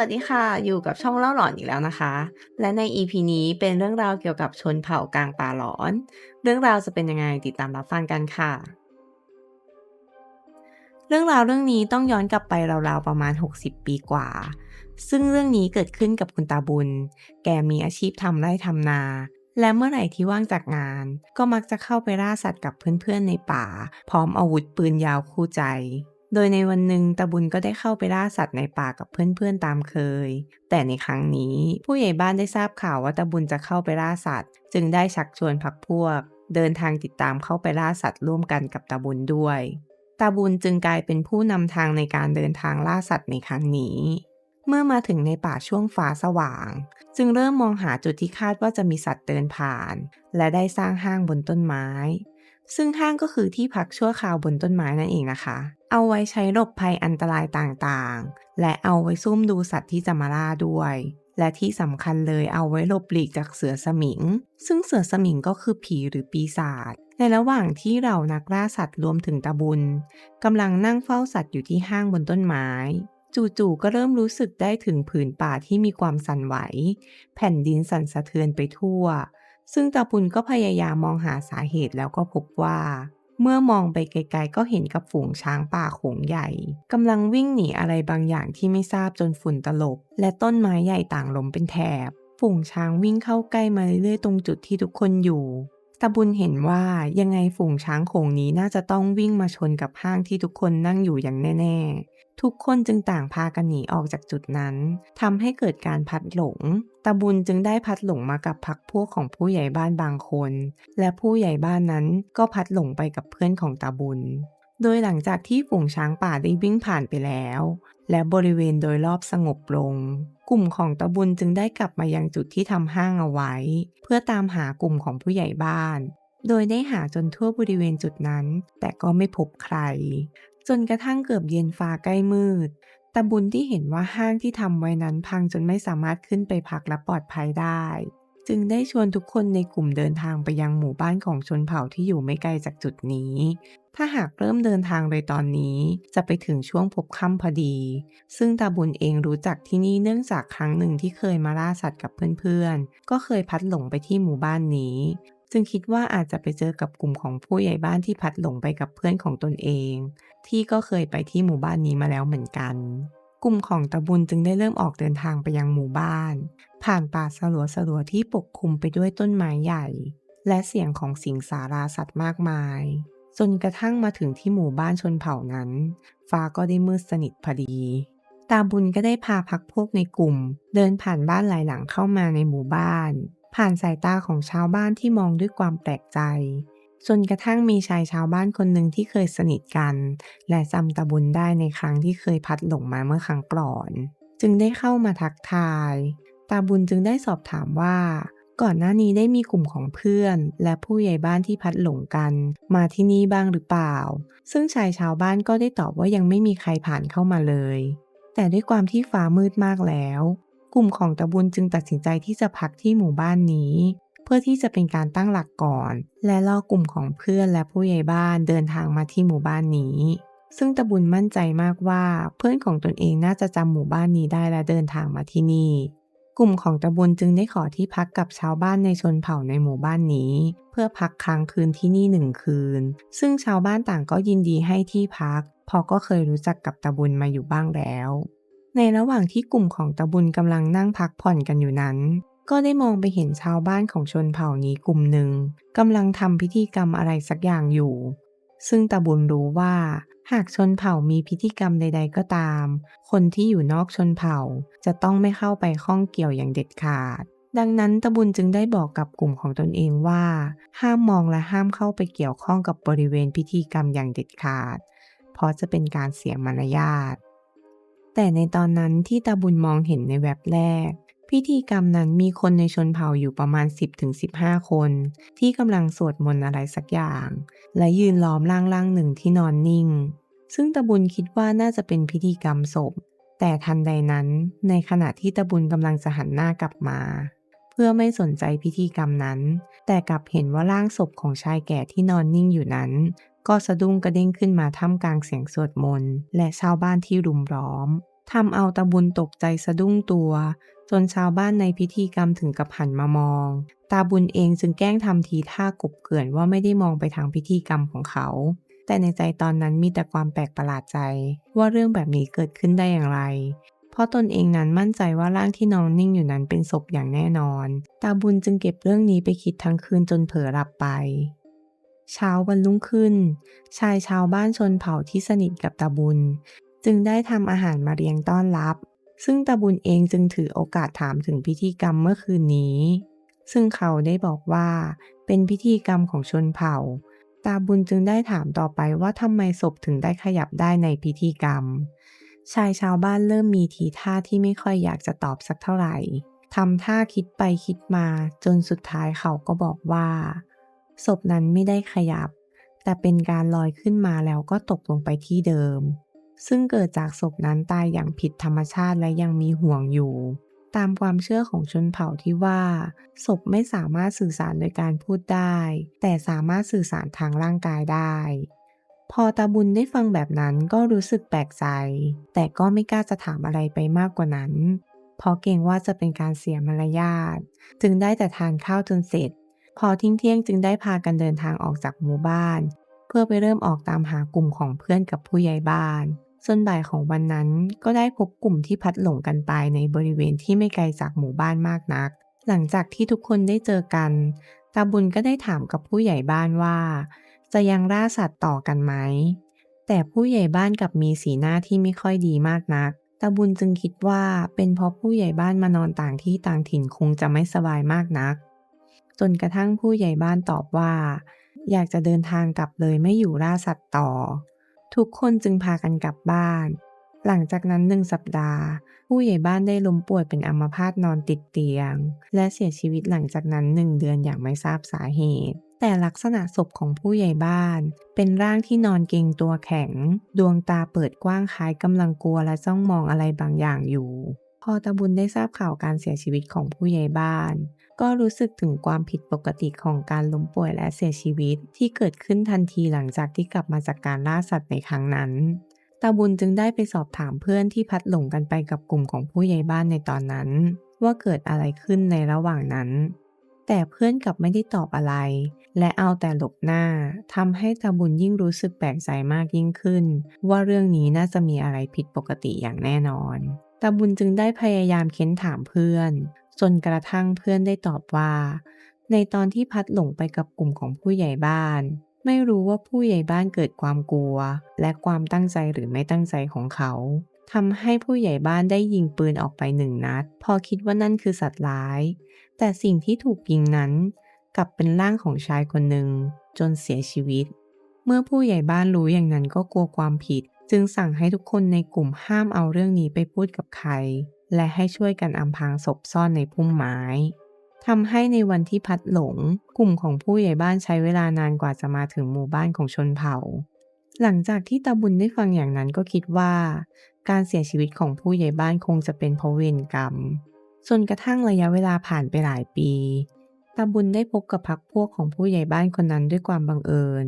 วัสดีค่ะ อยู่กับช่องเล่าหลอนอีกแล้วนะคะ และใน EP นี้เป็นเรื่องราวเกี่ยวกับชนเผ่ากลางป่าหลอน เรื่องราวจะเป็นยังไงติดตามรับฟังกันค่ะ เรื่องราวเรื่องนี้ต้องย้อนกลับไปราวๆประมาณ 60 ปีกว่า ซึ่งเรื่องนี้เกิดขึ้นกับคุณตาบุญ แกมีอาชีพทำไร่ทำนา และเมื่อไหร่ที่ว่างจากงาน ก็มักจะเข้าไปล่าสัตว์กับเพื่อนๆในป่า พร้อมอาวุธปืนยาวคู่ใจ โดยในวันหนึ่งตาบุญก็ได้เข้าไปล่าสัตว์ในป่ากับเพื่อนๆตามเคย แต่ในครั้งนี้ผู้ใหญ่บ้านได้ทราบข่าวว่าตาบุญจะเข้าไปล่าสัตว์ จึงได้ชักชวนพักพวก เดินทางติดตามเข้าไปล่าสัตว์ร่วมกันกับตาบุญด้วยตาบุญจึงกลายเป็นผู้นำทางในการเดินทางล่าสัตว์ในครั้งนี้ เมื่อมาถึงในป่าช่วงฟ้าสว่าง จึงเริ่มมองหาจุดที่คาดว่าจะมีสัตว์เดินผ่าน และได้สร้างห้างบนต้นไม้ ซึ่งห้างก็คือที่พักชั่วคราวบนต้นไม้นั่นเองนะคะ เอาไว้ใช้หลบภัยอันตรายต่างๆ และเอาไว้ซุ่มดูสัตว์ที่จะมาล่าด้วย และที่สำคัญเลยเอาไว้หลบหลีกจากเสือสมิง ซึ่งเสือสมิงก็คือผีหรือปีศาจ ในระหว่างที่เรานักล่าสัตว์รวมถึงตาบุญกำลังนั่งเฝ้าสัตว์อยู่ที่ห้างบนต้นไม้จู่ๆก็เริ่มรู้สึกได้ถึงผืนป่าที่มีความสั่นไหว แผ่นดินสั่นสะเทือนไปทั่ว ซึ่งตาปุนก็พยายามมองหาสาเหตุแล้วก็พบว่า เมื่อมองไปไกลๆก็เห็นกับฝูงช้างป่าโขงใหญ่กำลังวิ่งหนีอะไรบางอย่างที่ไม่ทราบจนฝุ่นตลบ และต้นไม้ใหญ่ต่างล้มเป็นแถบ ฝูงช้างวิ่งเข้าใกล้มาเรื่อยๆตรงจุดที่ทุกคนอยู่ ตาบุญเห็นว่ายังไงฝูงช้างโขงนี้น่าจะต้องวิ่งมาชนกับห้างที่ทุกคนนั่งอยู่อย่างแน่ ๆ ทุกคนจึงต่างพากันหนีออกจากจุดนั้นทำให้เกิดการพัดหลงตาบุญจึงได้พัดหลงมากับพักพวกของผู้ใหญ่บ้านบางคน และผู้ใหญ่บ้านนั้นก็พัดหลงไปกับเพื่อนของตาบุญ โดยหลังจากที่ฝูงช้างป่าได้วิ่งผ่านไปแล้ว และบริเวณโดยรอบสงบลง กลุ่มของตาบุญจึงได้กลับมายังจุดที่ทำห้างเอาไว้ เพื่อตามหากลุ่มของผู้ใหญ่บ้าน โดยได้หาจนทั่วบริเวณจุดนั้น แต่ก็ไม่พบใคร จนกระทั่งเกือบเย็นฟ้าใกล้มืดตาบุญที่เห็นว่าห้างที่ทำไว้นั้นพังจนไม่สามารถขึ้นไปพักและปลอดภัยได้ จึงได้ชวนทุกคนในกลุ่มเดินทางไปยังหมู่บ้านของชนเผ่าที่อยู่ไม่ไกลจากจุดนี้ ถ้าหากเริ่มเดินทางโดยตอนนี้ จะไปถึงช่วงพบค่ำพอดี ซึ่งตาบุญเองรู้จักที่นี่เนื่องจากครั้งหนึ่งที่เคยมาล่าสัตว์กับเพื่อนๆ ก็เคยพัดหลงไปที่หมู่บ้านนี้ จึงคิดว่าอาจจะไปเจอกับกลุ่มของผู้ใหญ่บ้านที่พัดหลงไปกับเพื่อนของตนเอง ที่ก็เคยไปที่หมู่บ้านนี้มาแล้วเหมือนกัน กลุ่มของตาบุญจึงได้เริ่มออกเดินทางไปยังหมู่บ้าน ผ่านป่าสลัวสลัวๆที่ปกคลุมไปด้วยต้นไม้ใหญ่ และเสียงของสิงสาราสัตว์มากมาย จนกระทั่งมาถึงที่หมู่บ้านชนเผ่านั้น ฟ้าก็ได้มืดสนิทพอดี ตาบุญก็ได้พาพักพวกในกลุ่ม เดินผ่านบ้านหลายหลังเข้ามาในหมู่บ้าน ผ่านสายตาของชาวบ้านที่มองด้วยความแปลกใจ จนกระทั่งมีชายชาวบ้านคนหนึ่งที่เคยสนิทกัน และจำตาบุญได้ในครั้งที่เคยพัดหลงมาเมื่อครั้งก่อน จึงได้เข้ามาทักทาย ตาบุญจึงได้สอบถามว่า ก่อนหน้านี้ได้มีกลุ่มของเพื่อน และผู้ใหญ่บ้านที่พัดหลงกัน มาที่นี่บ้างหรือเปล่า ซึ่งชายชาวบ้านก็ได้ตอบว่ายังไม่มีใครผ่านเข้ามาเลย แต่ด้วยความที่ฟ้ามืดมากแล้ว กลุ่มของตาบุญจึงตัดสินใจที่จะพักที่หมู่บ้านนี้ เพื่อที่จะเป็นการตั้งหลักก่อน และล่อกลุ่มของเพื่อนและผู้ใหญ่บ้านเดินทางมาที่หมู่บ้านนี้ซึ่งตาบุญมั่นใจมากว่าเพื่อนของตนเองน่าจะจำหมู่บ้านนี้ได้และเดินทางมาที่นี่ กลุ่มของตาบุญจึงได้ขอที่พักกับชาวบ้านในชนเผ่าในหมู่บ้านนี้ เพื่อพักค้างคืนที่นี่หนึ่งคืน ซึ่งชาวบ้านต่างก็ยินดีให้ที่พักเพราะก็เคยรู้จักกับตาบุญมาอยู่บ้างแล้ว ในระหว่างที่กลุ่มของตาบุญกำลังนั่งพักผ่อนกันอยู่นั้น ก็ได้มองไปเห็นชาวบ้านของชนเผ่านี้กลุ่มหนึ่งกำลังทำพิธีกรรมอะไรสักอย่างอยู่ ซึ่งตาบุญรู้ว่า หากชนเผ่ามีพิธีกรรมใด ๆ ก็ตาม คนที่อยู่นอกชนเผ่าจะต้องไม่เข้าไปข้องเกี่ยวอย่างเด็ดขาด ดังนั้นตาบุญจึงได้บอกกับกลุ่มของตนเองว่า ห้ามมองและห้ามเข้าไปเกี่ยวข้องกับบริเวณพิธีกรรมอย่างเด็ดขาด เพราะจะเป็นการเสียมารยาท แต่ในตอนนั้นที่ตาบุญมองเห็นในแว็บแรกพิธีกรรมนั้นมีคนในชนเผ่าอยู่ประมาณ 10-15 คน ที่กำลังสวดมนต์อะไรสักอย่าง และยืนล้อมร่างร่างหนึ่งที่นอนนิ่ง ซึ่งตาบุญคิดว่าน่าจะเป็นพิธีกรรมศพ แต่ทันใดนั้น ในขณะที่ตาบุญกำลังจะหันหน้ากลับมา เพื่อไม่สนใจพิธีกรรมนั้น แต่กลับเห็นว่าร่างศพของชายแก่ที่นอนนิ่งอยู่นั้น ก็สะดุ้งกระเด้งขึ้นมาท่ามกลางเสียงสวดมนต์และชาวบ้านที่รุมล้อมทำเอาตาบุญตกใจสะดุ้งตัว จนชาวบ้านในพิธีกรรมถึงกับหันมามอง ตาบุญเองจึงแกล้งทำทีท่ากบเกลื่อนว่าไม่ได้มองไปทางพิธีกรรมของเขา แต่ในใจตอนนั้นมีแต่ความแปลกประหลาดใจ ว่าเรื่องแบบนี้เกิดขึ้นได้อย่างไร เพราะตนเองนั้นมั่นใจว่าร่างที่นอนนิ่งอยู่นั้นเป็นศพอย่างแน่นอน ตาบุญจึงเก็บเรื่องนี้ไปคิดทั้งคืนจนเผลอหลับไป เช้าวันรุ่งขึ้น ชายชาวบ้านชนเผ่าที่สนิทกับตาบุญ จึงได้ทำอาหารมาเรียงต้อนรับ ซึ่งตาบุญเองจึงถือโอกาสถามถึงพิธีกรรมเมื่อคืนนี้ ซึ่งเขาได้บอกว่าเป็นพิธีกรรมของชนเผ่า ตาบุญจึงได้ถามต่อไปว่าทำไมศพถึงได้ขยับได้ในพิธีกรรม ชายชาวบ้านเริ่มมีทีท่าที่ไม่ค่อยอยากจะตอบสักเท่าไหร่ทำท่าคิดไปคิดมาจนสุดท้ายเขาก็บอกว่า ศพนั้นไม่ได้ขยับ แต่เป็นการลอยขึ้นมาแล้วก็ตกลงไปที่เดิม ซึ่งเกิดจากศพนั้นตายอย่างผิดธรรมชาติและยังมีห่วงอยู่ ตามความเชื่อของชนเผ่าที่ว่าศพไม่สามารถสื่อสารโดยการพูดได้ แต่สามารถสื่อสารทางร่างกายได้ พอตาบุญได้ฟังแบบนั้นก็รู้สึกแปลกใจ แต่ก็ไม่กล้าจะถามอะไรไปมากกว่านั้น เพราะเกรงว่าจะเป็นการเสียมารยาท จึงได้แต่ทานข้าวจนเสร็จ พอทิ้งเที่ยงจึงได้พากันเดินทางออกจากหมู่บ้าน เพื่อไปเริ่มออกตามหากลุ่มของเพื่อนกับผู้ใหญ่บ้าน ส่วนบ่ายของวันนั้นก็ได้พบกลุ่มที่พัดหลงกันไปในบริเวณที่ไม่ไกลจากหมู่บ้านมากนัก หลังจากที่ทุกคนได้เจอกัน ตาบุญก็ได้ถามกับผู้ใหญ่บ้านว่า จะยังล่าสัตว์ต่อกันไหม แต่ผู้ใหญ่บ้านกับมีสีหน้าที่ไม่ค่อยดีมากนัก ตาบุญจึงคิดว่าเป็นเพราะผู้ใหญ่บ้านมานอนต่างที่ต่างถิ่นคงจะไม่สบายมากนัก จนกระทั่งผู้ใหญ่บ้านตอบว่า อยากจะเดินทางกลับเลยไม่อยู่ล่าสัตว์ต่อ ทุกคนจึงพากันกลับบ้าน หลังจากนั้นหนึ่งสัปดาห์ ผู้ใหญ่บ้านได้ล้มป่วยเป็นอัมพาตนอนติดเตียง และเสียชีวิตหลังจากนั้นหนึ่งเดือนอย่างไม่ทราบสาเหตุ แต่ลักษณะศพของผู้ใหญ่บ้าน เป็นร่างที่นอนเกรงตัวแข็ง ดวงตาเปิดกว้างคล้ายกำลังกลัวและจ้องมองอะไรบางอย่างอยู่ พอตาบุญได้ทราบข่าวการเสียชีวิตของผู้ใหญ่บ้าน ก็รู้สึกถึงความผิดปกติของการล้มป่วยและเสียชีวิต ที่เกิดขึ้นทันทีหลังจากที่กลับมาจากการล่าสัตว์ในครั้งนั้นตาบุญจึงได้ไปสอบถามเพื่อนที่พัดหลงกันไปกับกลุ่มของผู้ใหญ่บ้านในตอนนั้น ว่าเกิดอะไรขึ้นในระหว่างนั้น แต่เพื่อนกลับไม่ได้ตอบอะไร และเอาแต่หลบหน้าทำให้ตาบุญยิ่งรู้สึกแปลกใจมากยิ่งขึ้น ว่าเรื่องนี้น่าจะมีอะไรผิดปกติอย่างแน่นอนตาบุญจึงได้พยายามเค้นถามเพื่อน จนกระทั่งเพื่อนได้ตอบว่า ในตอนที่พัดหลงไปกับกลุ่มของผู้ใหญ่บ้าน ไม่รู้ว่าผู้ใหญ่บ้านเกิดความกลัว และความตั้งใจหรือไม่ตั้งใจของเขาทำให้ผู้ใหญ่บ้านได้ยิงปืนออกไปหนึ่งนัด พอคิดว่านั่นคือสัตว์ร้าย แต่สิ่งที่ถูกยิงนั้น กลับเป็นร่างของชายคนหนึ่ง จนเสียชีวิต เมื่อผู้ใหญ่บ้านรู้อย่างนั้นก็กลัวความผิด จึงสั่งให้ทุกคนในกลุ่มห้ามเอาเรื่องนี้ไปพูดกับใคร และให้ช่วยกันอำพรางศพซ่อนในพุ่มไม้ทำให้ในวันที่พัดหลง กลุ่มของผู้ใหญ่บ้านใช้เวลานานกว่าจะมาถึงหมู่บ้านของชนเผ่า หลังจากที่ตาบุญได้ฟังอย่างนั้นก็คิดว่า การเสียชีวิตของผู้ใหญ่บ้านคงจะเป็นเพราะเวรกรรมจนกระทั่งระยะเวลาผ่านไปหลายปีตาบุญได้พบกับพักพวกของผู้ใหญ่บ้านคนนั้นด้วยความบังเอิญ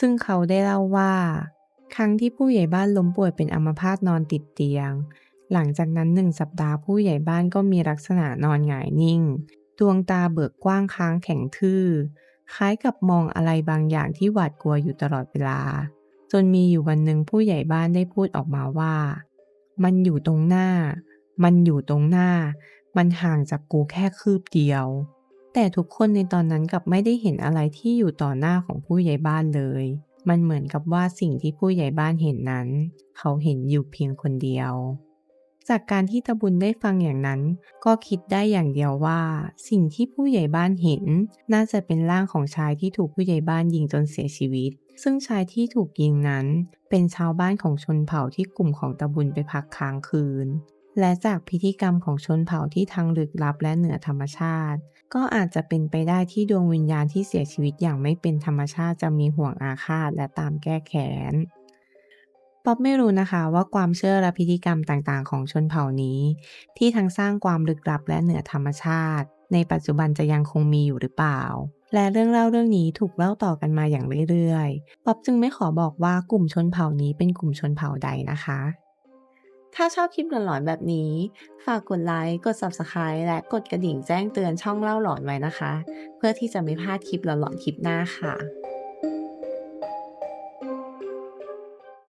ซึ่งเขาได้เล่าว่า ครั้งที่ผู้ใหญ่บ้านล้มป่วยเป็นอัมพาตนอนติดเตียง หลังจากนั้นหนึ่งสัปดาห์ผู้ใหญ่บ้านก็มีลักษณะนอนหงายนิ่ง ดวงตาเบิกกว้างค้างแข็งทื่อ คล้ายกับมองอะไรบางอย่างที่หวาดกลัวอยู่ตลอดเวลา จนมีอยู่วันหนึ่งผู้ใหญ่บ้านได้พูดออกมาว่า มันอยู่ตรงหน้า มันอยู่ตรงหน้า มันห่างจากกูแค่คืบเดียว แต่ทุกคนในตอนนั้นกลับไม่ได้เห็นอะไรที่อยู่ต่อหน้าของผู้ใหญ่บ้านเลย มันเหมือนกับว่าสิ่งที่ผู้ใหญ่บ้านเห็นนั้น เขาเห็นอยู่เพียงคนเดียว จากการที่ตะบุญได้ฟังอย่างนั้น ก็คิดได้อย่างเดียวว่า สิ่งที่ผู้ใหญ่บ้านเห็น น่าจะเป็นร่างของชายที่ถูกผู้ใหญ่บ้านยิงจนเสียชีวิต ซึ่งชายที่ถูกยิงนั้น เป็นชาวบ้านของชนเผ่าที่กลุ่มของตะบุญไปพักค้างคืน และจากพิธีกรรมของชนเผ่าที่ทั้งลึกลับและเหนือธรรมชาติ ก็อาจจะเป็นไปได้ที่ดวงวิญญาณที่เสียชีวิตอย่างไม่เป็นธรรมชาติจะมีห่วงอาฆาตและตามแก้แค้น ป๊อบไม่รู้นะคะว่าความเชื่อและพิธีกรรมต่างๆ ของชนเผ่านี้ ที่ทั้งสร้างความลึกลับและเหนือธรรมชาติ ในปัจจุบันจะยังคงมีอยู่หรือเปล่า และเรื่องเล่าเรื่องนี้ถูกเล่าต่อกันมาอย่างเรื่อยๆป๊อบจึงไม่ขอบอกว่ากลุ่มชนเผ่านี้เป็นกลุ่มชนเผ่าใดนะคะ ถ้าชอบคลิปหลอนๆแบบนี้ ฝากกดไลค์กด Subscribe และกดกระดิ่งแจ้งเตือนช่องเล่าหลอนไว้นะคะ เพื่อที่จะไม่พลาดคลิปหลอนๆคลิปหน้าค่ะ